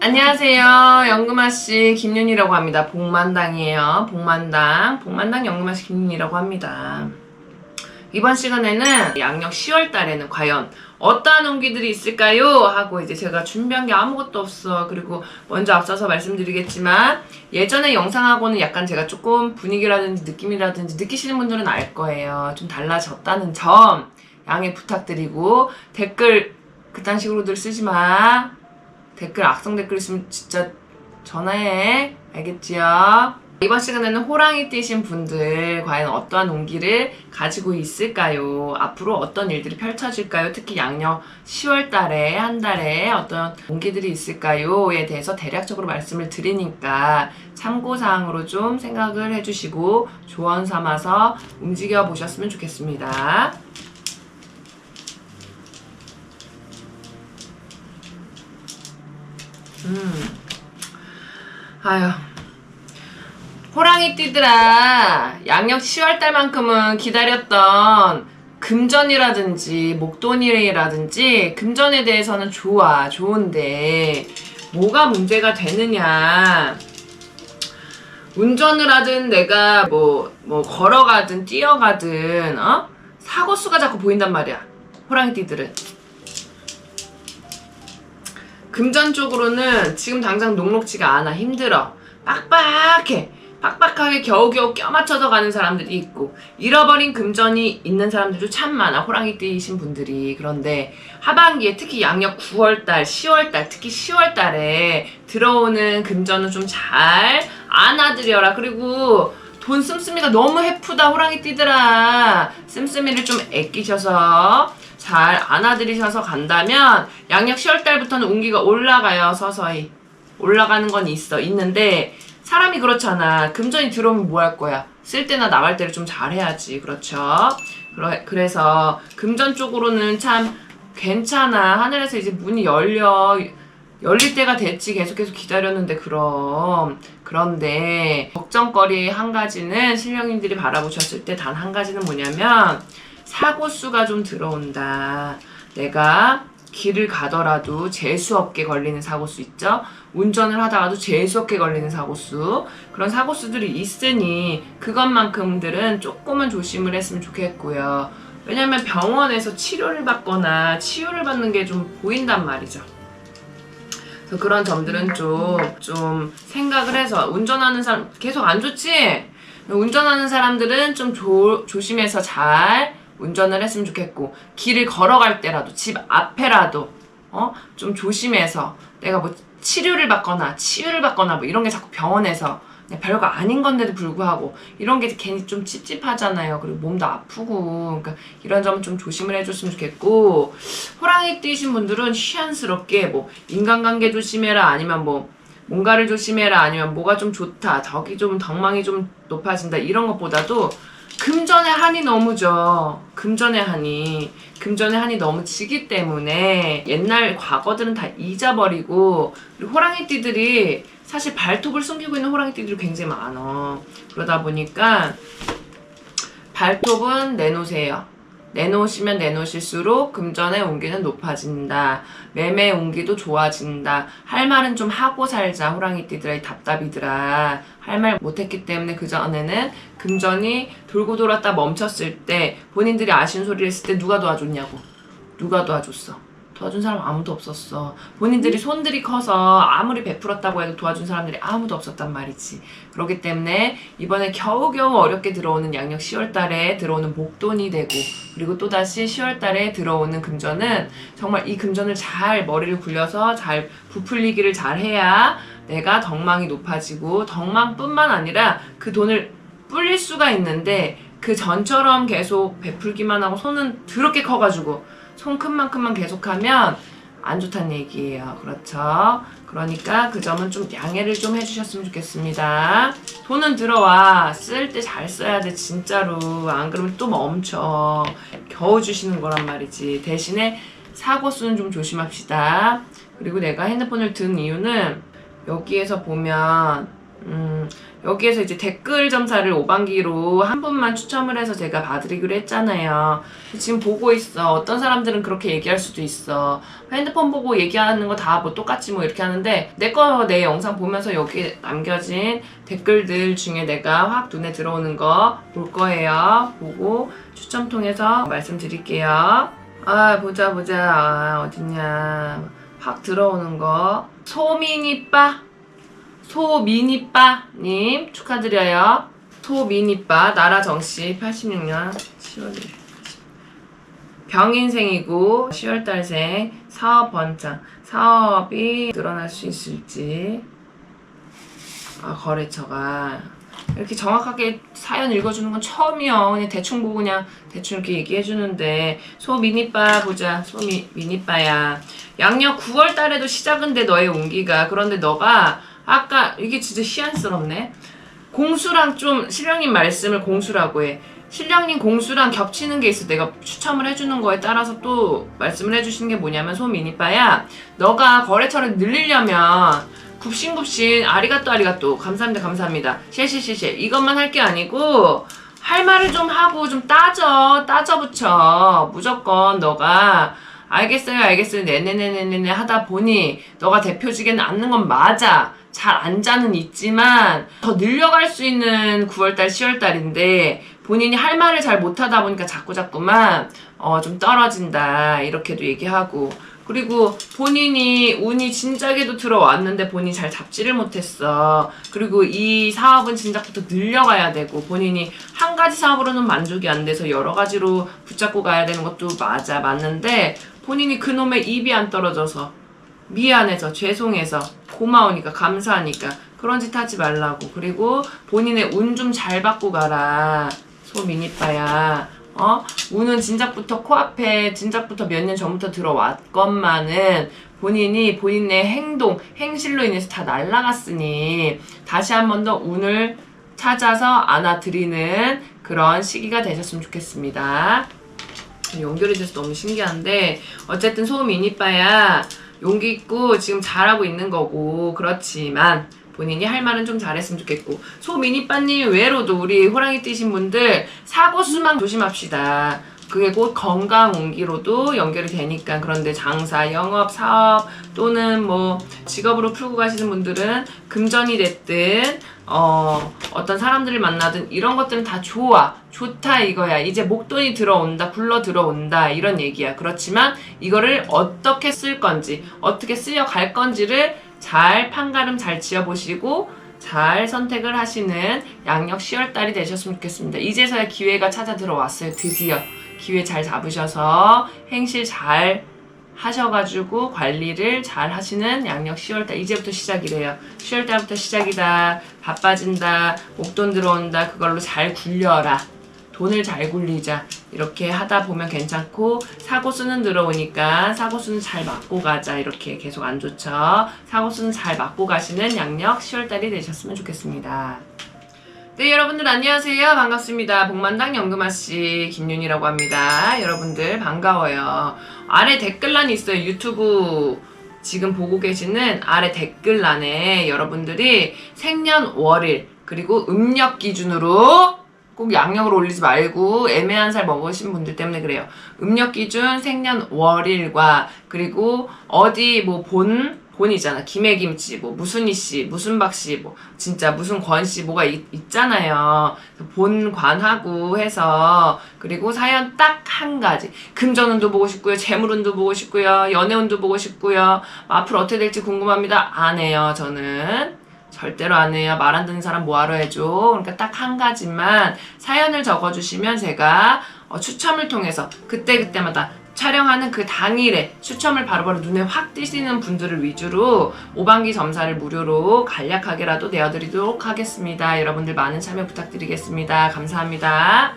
안녕하세요. 연금아씨 김윤이라고 합니다. 복만당이에요. 복만당. 복만당 연금아씨 김윤이라고 합니다. 이번 시간에는 양력 10월 달에는 과연 어떠한 운기들이 있을까요? 하고 이제 제가 준비한 게 아무것도 없어. 그리고 먼저 앞서서 말씀드리겠지만 예전에 영상하고는 약간 제가 조금 분위기라든지 느낌이라든지 느끼시는 분들은 알 거예요. 좀 달라졌다는 점 양해 부탁드리고 댓글 그딴 식으로들 쓰지 마. 댓글 악성 댓글 있으면 진짜 전화해. 알겠지요? 이번 시간에는 호랑이 띠신 분들 과연 어떠한 운기를 가지고 있을까요? 앞으로 어떤 일들이 펼쳐질까요? 특히 양력 10월 달에 한 달에 어떤 운기들이 있을까요?에 대해서 대략적으로 말씀을 드리니까 참고 사항으로 좀 생각을 해주시고 조언 삼아서 움직여 보셨으면 좋겠습니다. 음. 아휴. 호랑이 띠들아, 양력 10월 달만큼은 기다렸던 금전이라든지 목돈이라든지 금전에 대해서는 좋아, 좋은데 뭐가 문제가 되느냐? 운전을 하든 내가 뭐, 뭐 걸어가든 뛰어가든, 어? 사고 수가 자꾸 보인단 말이야. 호랑이 띠들은. 금전 쪽으로는 지금 당장 녹록지가 않아. 힘들어. 빡빡해. 빡빡하게 겨우겨우 껴맞춰서 가는 사람들이 있고 잃어버린 금전이 있는 사람들도 참 많아 호랑이 띠이신 분들이 그런데 하반기에 특히 양력 9월달 10월달 특히 10월달에 들어오는 금전은 좀 잘 안아드려라 그리고 돈 씀씀이가 너무 해프다 호랑이 띠들아 씀씀이를 좀 아끼셔서 잘 안아드리셔서 간다면 양력 10월 달부터는 운기가 올라가요 서서히 올라가는 건 있어 있는데 사람이 그렇잖아. 금전이 들어오면 뭐 할 거야? 쓸 때나 나갈 때를 좀 잘해야지. 그렇죠? 그러, 그래서 금전 쪽으로는 참 괜찮아. 하늘에서 이제 문이 열려. 열릴 때가 됐지. 계속해서 기다렸는데, 그럼. 그런데, 걱정거리 한 가지는 실령님들이 바라보셨을 때 단 한 가지는 뭐냐면, 사고수가 좀 들어온다. 내가 길을 가더라도 재수없게 걸리는 사고수 있죠? 운전을 하다가도 재수없게 걸리는 사고수. 그런 사고수들이 있으니 그것만큼들은 조금은 조심을 했으면 좋겠고요. 왜냐면 병원에서 치료를 받거나 치유를 받는 게 좀 보인단 말이죠. 그래서 그런 점들은 좀, 좀 생각을 해서 운전하는 사람 계속 안 좋지? 운전하는 사람들은 좀 조, 조심해서 잘 운전을 했으면 좋겠고 길을 걸어갈 때라도 집 앞에라도 어 좀 조심해서 내가 뭐 치료를 받거나 치유를 받거나 뭐 이런 게 자꾸 병원에서 별거 아닌 건데도 불구하고 이런 게 괜히 좀 찝찝하잖아요. 그리고 몸도 아프고 그러니까 이런 점은 좀 조심을 해줬으면 좋겠고 호랑이 띠신 분들은 희한스럽게 뭐 인간관계 조심해라 아니면 뭐 뭔가를 조심해라 아니면 뭐가 좀 좋다 저기 좀 덕망이 좀 높아진다 이런 것보다도 금전의 한이 너무 져. 금전의 한이. 금전의 한이 너무 지기 때문에 옛날 과거들은 다 잊어버리고 호랑이띠들이 사실 발톱을 숨기고 있는 호랑이띠들이 굉장히 많아. 그러다 보니까 발톱은 내놓으세요. 내놓으시면 내놓으실수록 금전의 운기는 높아진다. 매매 운기도 좋아진다. 할 말은 좀 하고 살자. 호랑이띠들아, 이 답답이들아. 할 말 못했기 때문에 그전에는 금전이 돌고 돌았다 멈췄을 때 본인들이 아쉬운 소리를 했을 때 누가 도와줬냐고. 누가 도와줬어. 도와준 사람 아무도 없었어. 본인들이 손들이 커서 아무리 베풀었다고 해도 도와준 사람들이 아무도 없었단 말이지. 그렇기 때문에 이번에 겨우겨우 어렵게 들어오는 양력 10월 달에 들어오는 목돈이 되고 그리고 또다시 10월 달에 들어오는 금전은 정말 이 금전을 잘 머리를 굴려서 잘 부풀리기를 잘 해야 내가 덕망이 높아지고 덕망뿐만 아니라 그 돈을 불릴 수가 있는데 그 전처럼 계속 베풀기만 하고 손은 더럽게 커가지고 손큰 만큼만 계속하면 안 좋다는 얘기예요. 그렇죠? 그러니까 그 점은 좀 양해를 좀 해주셨으면 좋겠습니다. 돈은 들어와. 쓸 때 잘 써야 돼, 진짜로. 안 그러면 또 멈춰. 겨우 주시는 거란 말이지. 대신에 사고 수는 좀 조심합시다. 그리고 내가 핸드폰을 든 이유는 여기에서 보면, 음, 여기에서 이제 댓글 점사를 5반기로 한 분만 추첨을 해서 제가 봐드리기로 했잖아요. 지금 보고 있어. 어떤 사람들은 그렇게 얘기할 수도 있어. 핸드폰 보고 얘기하는 거 다 뭐 똑같지 뭐 이렇게 하는데 내 거내 영상 보면서 여기 남겨진 댓글들 중에 내가 확 눈에 들어오는 거 볼 거예요. 보고 추첨 통해서 말씀드릴게요. 아 보자 보자 아, 어딨냐 확 들어오는 거 소미니빠 소미니빠님 축하드려요. 소미니빠 나라정씨 86년 10월 1일. 병인생이고 10월달생 사업 번창 사업이 늘어날 수 있을지. 아 거래처가. 이렇게 정확하게 사연 읽어주는 건 처음이요. 그냥 대충 보고 그냥 대충 이렇게 얘기해주는데. 소미니빠 보자. 소미니빠야. 양력 9월 달에도 시작은 돼 너의 운기가. 그런데 너가 아까 이게 진짜 희한스럽네. 공수랑 좀 실령님 말씀을 공수라고 해. 신령님 공수랑 겹치는 게 있어. 내가 추첨을 해주는 거에 따라서 또 말씀을 해주시는 게 뭐냐면 소미니빠야 너가 거래처를 늘리려면 굽신굽신 아리가또 아리가또. 감사합니다 감사합니다. 셰셰셰셰 이것만 할 게 아니고 할 말을 좀 하고 좀 따져 따져 붙여. 무조건 너가 알겠어요 알겠어요. 네네네네네 하다 보니 너가 대표직에는 앉는 건 맞아 잘 앉아는 있지만 더 늘려갈 수 있는 9월달 10월달인데 본인이 할 말을 잘 못하다 보니까 자꾸자꾸만 어, 좀 떨어진다 이렇게도 얘기하고 그리고 본인이 운이 진작에도 들어왔는데 본인이 잘 잡지를 못했어. 그리고 이 사업은 진작부터 늘려가야 되고 본인이 한 가지 사업으로는 만족이 안 돼서 여러 가지로 붙잡고 가야 되는 것도 맞아 맞는데 본인이 그놈의 입이 안 떨어져서 미안해서 죄송해서 고마우니까 감사하니까. 그런 짓 하지 말라고. 그리고 본인의 운 좀 잘 받고 가라. 소미니빠야. 어? 운은 진작부터 코앞에 진작부터 몇 년 전부터 들어왔건만은 본인이 본인의 행동 행실로 인해서 다 날라갔으니 다시 한 번 더 운을 찾아서 안아드리는 그런 시기가 되셨으면 좋겠습니다. 연결이 돼서 너무 신기한데 어쨌든 소미니빠야 용기 있고 지금 잘하고 있는 거고 그렇지만 본인이 할 말은 좀 잘했으면 좋겠고 소미니빠님 외로도 우리 호랑이 뛰신 분들 사고 수만 조심합시다. 곧 건강 운기로도 연결이 되니까 그런데 장사, 영업, 사업 또는 뭐 직업으로 풀고 가시는 분들은 금전이 됐든 어 어떤 사람들을 만나든 이런 것들은 다 좋아 좋다 이거야 이제 목돈이 들어온다 굴러 들어온다 이런 얘기야 그렇지만 이거를 어떻게 쓸 건지 어떻게 쓰여 갈 건지를 잘 판가름 잘 지어 보시고 잘 선택을 하시는 양력 10월 달이 되셨으면 좋겠습니다. 이제서야 기회가 찾아 들어왔어요. 드디어 기회 잘 잡으셔서 행실 잘 하셔가지고 관리를 잘 하시는 양력 10월달 이제부터 시작이래요. 10월달부터 시작이다. 바빠진다. 목돈 들어온다. 그걸로 잘 굴려라. 돈을 잘 굴리자. 이렇게 하다 보면 괜찮고 사고수는 들어오니까 사고수는 잘 맞고 가자. 이렇게 계속 안 좋죠. 사고수는 잘 맞고 가시는 양력 10월달이 되셨으면 좋겠습니다. 네, 여러분들 안녕하세요. 반갑습니다. 복만당 연금아씨 김윤이라고 합니다. 여러분들 반가워요. 아래 댓글란이 있어요. 유튜브 지금 보고 계시는 아래 댓글란에 여러분들이 생년 월일 그리고 음력 기준으로 꼭 양력으로 올리지 말고 애매한 살 먹으신 분들 때문에 그래요. 음력 기준 생년 월일과 그리고 어디 뭐 본 본이잖아. 김해김치, 뭐 무순이 씨, 무슨 박 씨, 뭐 진짜 무슨 권씨 뭐가 있, 있잖아요. 본 관하고 해서 그리고 사연 딱 한 가지. 금전운도 보고 싶고요. 재물운도 보고 싶고요. 연애운도 보고 싶고요. 앞으로 어떻게 될지 궁금합니다. 안 해요. 저는. 절대로 안 해요. 말 안 듣는 사람 뭐하러 해줘. 그러니까 딱 한 가지만 사연을 적어주시면 제가 어, 추첨을 통해서 그때그때마다 촬영하는 그 당일에 추첨을 바로바로 눈에 확 띄시는 분들을 위주로 5반기 점사를 무료로 간략하게라도 내어드리도록 하겠습니다. 여러분들 많은 참여 부탁드리겠습니다. 감사합니다.